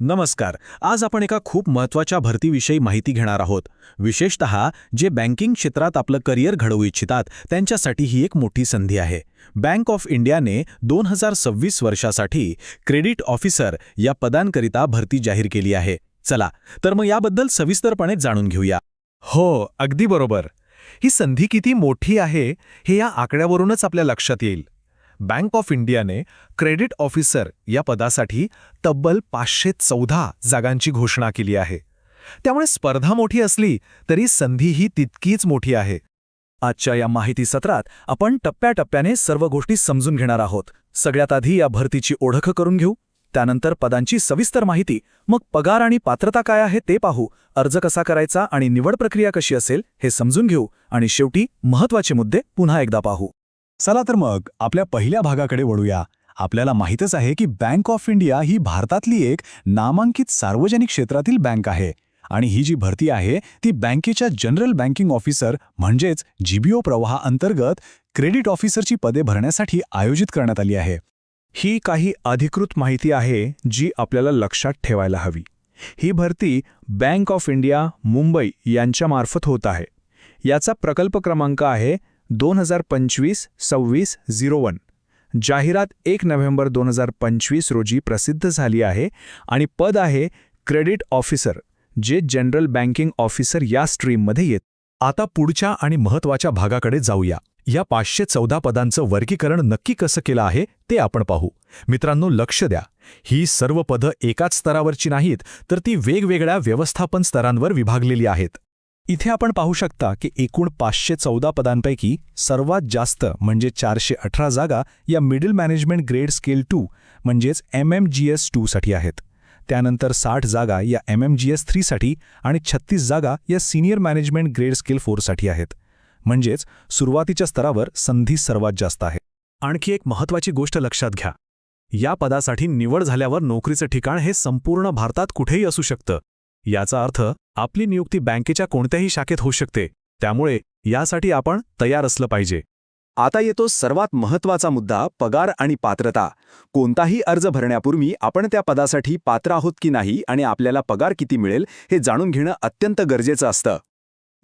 नमस्कार. आज आपण एका खूप महत्त्वाच्या भरतीविषयी माहिती घेणार आहोत. विशेषत जे बँकिंग क्षेत्रात आपलं करिअर घडवू इच्छितात त्यांच्यासाठी ही एक मोठी संधी आहे. बँक ऑफ इंडियाने दोन हजार सव्वीस वर्षासाठी क्रेडिट ऑफिसर या पदांकरिता भरती जाहीर केली आहे. चला तर मग याबद्दल सविस्तरपणे जाणून घेऊया. हो अगदी बरोबर. ही संधी किती मोठी आहे हे या आकड्यावरूनच आपल्या लक्षात येईल. बँक ऑफ इंडियाने क्रेडिट ऑफिसर या पदासाठी तब्बल पाचशे चौदा जागांची घोषणा केली आहे. त्यामुळे स्पर्धा मोठी असली तरी संधीही तितकीच मोठी आहे. आजच्या या माहिती सत्रात आपण टप्प्याटप्प्याने सर्व गोष्टी समजून घेणार आहोत. सगळ्यात आधी या भरतीची ओळख करून घेऊ. त्यानंतर पदांची सविस्तर माहिती. मग पगार आणि पात्रता काय आहे ते पाहू. अर्ज कसा करायचा आणि निवड प्रक्रिया कशी असेल हे समजून घेऊ. आणि शेवटी महत्त्वाचे मुद्दे पुन्हा एकदा पाहू. चला तर मग आपल्या पहिल्या भागाकडे वळूया. आपल्याला माहीतच आहे की बँक ऑफ इंडिया ही भारतातली एक नामांकित सार्वजनिक क्षेत्रातील बँक आहे. आणि ही जी भरती आहे ती बँकेच्या जनरल बँकिंग ऑफिसर म्हणजेच जीबीओ प्रवाहाअंतर्गत क्रेडिट ऑफिसरची पदे भरण्यासाठी आयोजित करण्यात आली आहे. ही काही अधिकृत माहिती आहे जी आपल्याला लक्षात ठेवायला हवी. ही भरती बँक ऑफ इंडिया मुंबई यांच्यामार्फत होत आहे. याचा प्रकल्प क्रमांक आहे दोन हजार पंचवीस सव्वीस झिरो वन. जाहिरात एक नोव्हेंबर दोन हजार पंचवीस रोजी प्रसिद्ध झाली आहे आणि पद आहे क्रेडिट ऑफिसर जे जनरल बँकिंग ऑफिसर या स्ट्रीममध्ये येत. आता पुढच्या आणि महत्त्वाच्या भागाकडे जाऊया. या पाचशे चौदा पदांचं वर्गीकरण नक्की कसं केलं आहे ते आपण पाहू. मित्रांनो लक्ष द्या. ही सर्व पदं एकाच स्तरावरची नाहीत तर ती वेगवेगळ्या व्यवस्थापन स्तरांवर विभागलेली आहेत. इथे आपण पाहू शकता की एकूण पाचशे चौदा पदांपैकी सर्वात जास्त म्हणजे चारशे अठरा जागा या middle management grade scale two म्हणजेच एम एम जी एस टूसाठी आहेत. त्यानंतर साठ जागा या एम एम जी एस थ्रीसाठी आणि छत्तीस जागा या सिनियर मॅनेजमेंट ग्रेड स्केल फोरसाठी आहेत. म्हणजेच सुरुवातीच्या स्तरावर संधी सर्वात जास्त आहे. आणखी एक महत्त्वाची गोष्ट लक्षात घ्या. या पदासाठी निवड झाल्यावर नोकरीचं ठिकाण हे संपूर्ण भारतात कुठेही असू शकतं. याचा अर्थ आपली नियुक्ती बँकेच्या कोणत्याही शाखेत होऊ शकते. त्यामुळे यासाठी आपण तयार असलं पाहिजे. आता येतो सर्वात महत्त्वाचा मुद्दा पगार आणि पात्रता. कोणताही अर्ज भरण्यापूर्वी आपण त्या पदासाठी पात्र आहोत की नाही आणि आपल्याला पगार किती मिळेल हे जाणून घेणं अत्यंत गरजेचं असतं.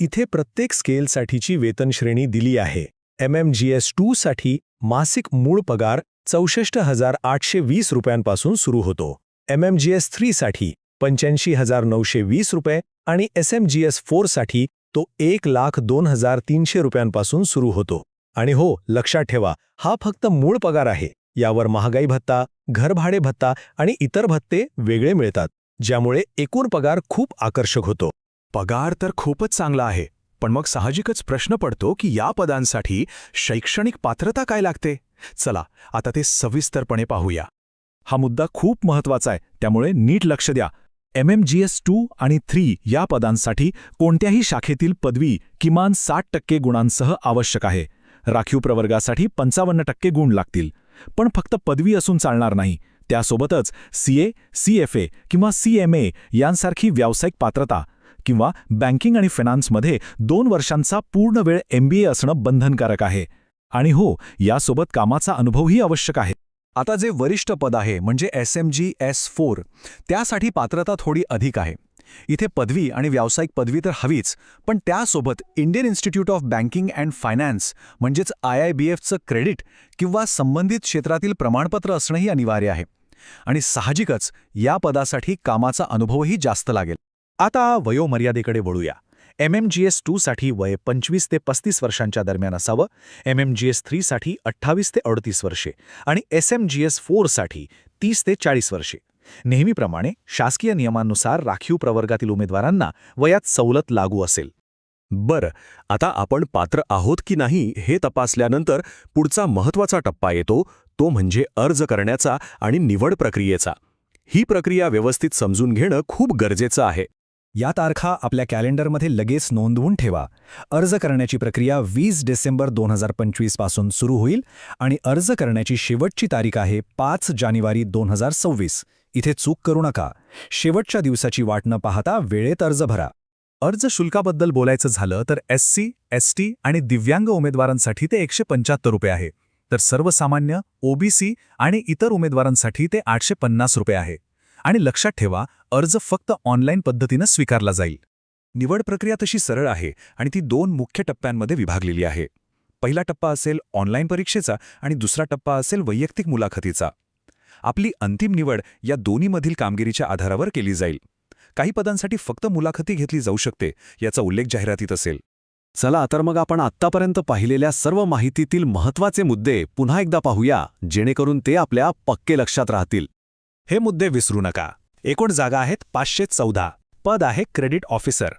इथे प्रत्येक स्केलसाठीची वेतन श्रेणी दिली आहे. एम एम जी एस टूसाठी मासिक मूळ पगार चौसष्ट हजार आठशे वीस रुपयांपासून सुरू होतो. एम एम जी एस थ्रीसाठी पंच्याऐंशी हजार नऊशे वीस रुपये आणि एस एम जी एस फोरसाठी तो एक लाख दोन हजार तीनशे रुपयांपासून सुरू होतो. आणि हो लक्षात ठेवा हा फक्त मूळ पगार आहे. यावर महागाई भत्ता घरभाडे भत्ता आणि इतर भत्ते वेगळे मिळतात ज्यामुळे एकूण पगार खूप आकर्षक होतो. पगार तर खूपच चांगला आहे पण मग साहजिकच प्रश्न पडतो की या पदांसाठी शैक्षणिक पात्रता काय लागते? चला आता ते सविस्तरपणे पाहूया. हा मुद्दा खूप महत्त्वाचा आहे त्यामुळे नीट लक्ष द्या. M M G S two आणि थ्री या पदांसाठी कोणत्याही शाखेतील पदवी किमान साठ टक्के गुणांसह आवश्यक आहे. राखीव प्रवर्गासाठी पंचावन्न टक्के गुण लागतील. पण फक्त पदवी असून चालणार नाही. त्यासोबतच सीए सीएफए किंवा सीएमए यांसारखी व्यावसायिक पात्रता किंवा बँकिंग आणि फिनान्समध्ये दोन वर्षांचा पूर्ण वेळ एमबीए असणं बंधनकारक आहे. आणि हो यासोबत कामाचा अनुभवही आवश्यक आहे. आता जे वरिष्ठ पद आहे म्हणजे S M G S four त्यासाठी पात्रता थोडी अधिक आहे. इथे पदवी आणि व्यावसायिक पदवी तर हवीच पण त्यासोबत Indian institute of banking and finance म्हणजेच आय आय बी एफचं क्रेडिट किंवा संबंधित क्षेत्रातील प्रमाणपत्र असणंही अनिवार्य आहे. आणि साहजिकच या पदासाठी कामाचा अनुभवही जास्त लागेल. आता वयोमर्यादेकडे वळूया. एम एम जी एस टूसाठी वय पंचवीस ते पस्तीस वर्षांच्या दरम्यान असावं एम एम जी एस थ्रीसाठी अठ्ठावीस ते अडतीस वर्षे आणि एस एम जी एस फोरसाठी तीस ते चाळीस वर्षे. नेहमीप्रमाणे शासकीय नियमांनुसार राखीव प्रवर्गातील उमेदवारांना वयात सवलत लागू असेल. बरं आता आपण पात्र आहोत की नाही हे तपासल्यानंतर पुढचा महत्त्वाचा टप्पा येतो तो म्हणजे अर्ज करण्याचा आणि निवड प्रक्रियेचा. ही प्रक्रिया व्यवस्थित समजून घेणं खूप गरजेचं आहे. या तारखा आपल्या कॅलेंडरमध्ये लगेच नोंदवून ठेवा. अर्ज करण्याची प्रक्रिया वीस डिसेंबर दोन हजार पंचवीसपासून सुरू होईल आणि अर्ज करण्याची शेवटची तारीख आहे पाच जानेवारी दोन हजार सव्वीस. इथे चूक करू नका. शेवटच्या दिवसाची वाट न पाहता वेळेत अर्ज भरा. अर्ज शुल्काबद्दल बोलायचं झालं तर एस सी एस आणि दिव्यांग उमेदवारांसाठी ते एकशे पंच्याहत्तर रुपये आहे. तर सर्वसामान्य ओबीसी आणि इतर उमेदवारांसाठी ते आठशे पन्नास रुपये आहे. आणि लक्षात ठेवा अर्ज फक्त ऑनलाईन पद्धतीनं स्वीकारला जाईल. निवड प्रक्रिया तशी सरळ आहे आणि ती दोन मुख्य टप्प्यांमध्ये विभागलेली आहे. पहिला टप्पा असेल ऑनलाईन परीक्षेचा आणि दुसरा टप्पा असेल वैयक्तिक मुलाखतीचा. आपली अंतिम निवड या दोन्हीमधील कामगिरीच्या आधारावर केली जाईल. काही पदांसाठी फक्त मुलाखती घेतली जाऊ शकते याचा उल्लेख जाहिरातीत असेल. चला तर मग आपण आत्तापर्यंत पाहिलेल्या सर्व माहितीतील महत्त्वाचे मुद्दे पुन्हा एकदा पाहूया जेणेकरून ते आपल्या पक्के लक्षात राहतील. हे मुद्दे विसरू नका. एकूण जागा आहेत पाचशे चौदा. पद आहे क्रेडिट ऑफिसर.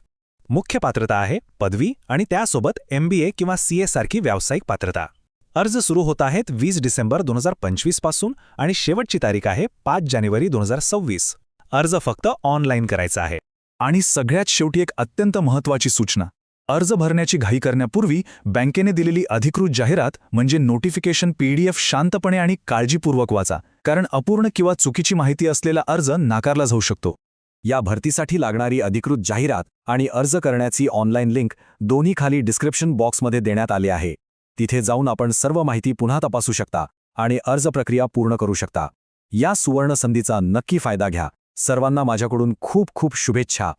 मुख्य पात्रता आहे पदवी आणि त्यासोबत एमबीए किंवा सीए सारखी व्यावसायिक पात्रता. अर्ज सुरू होत आहेत वीस डिसेंबर दोन हजार पंचवीसपासून आणि शेवटची तारीख आहे पाच जानेवारी दोन हजार सव्वीस. अर्ज फक्त ऑनलाईन करायचा आहे. आणि सगळ्यात शेवटी एक अत्यंत महत्त्वाची सूचना. अर्ज भरण्याची घाई करण्यापूर्वी बँकेने दिलेली अधिकृत जाहिरात म्हणजे नोटिफिकेशन पीडीएफ शांतपणे आणि काळजीपूर्वक वाचा कारण अपूर्ण किंवा चुकीची माहिती असलेला अर्ज नाकारला जाऊ शकतो. या भरतीसाठी लागणारी अधिकृत जाहिरात आणि अर्ज करण्याची ऑनलाईन लिंक दोन्ही खाली डिस्क्रिप्शन बॉक्समध्ये देण्यात आले आहे. तिथे जाऊन आपण सर्व माहिती पुन्हा तपासू शकता आणि अर्ज प्रक्रिया पूर्ण करू शकता. या सुवर्ण संधीचा नक्की फायदा घ्या. सर्वांना माझ्याकडून खूप खूप शुभेच्छा.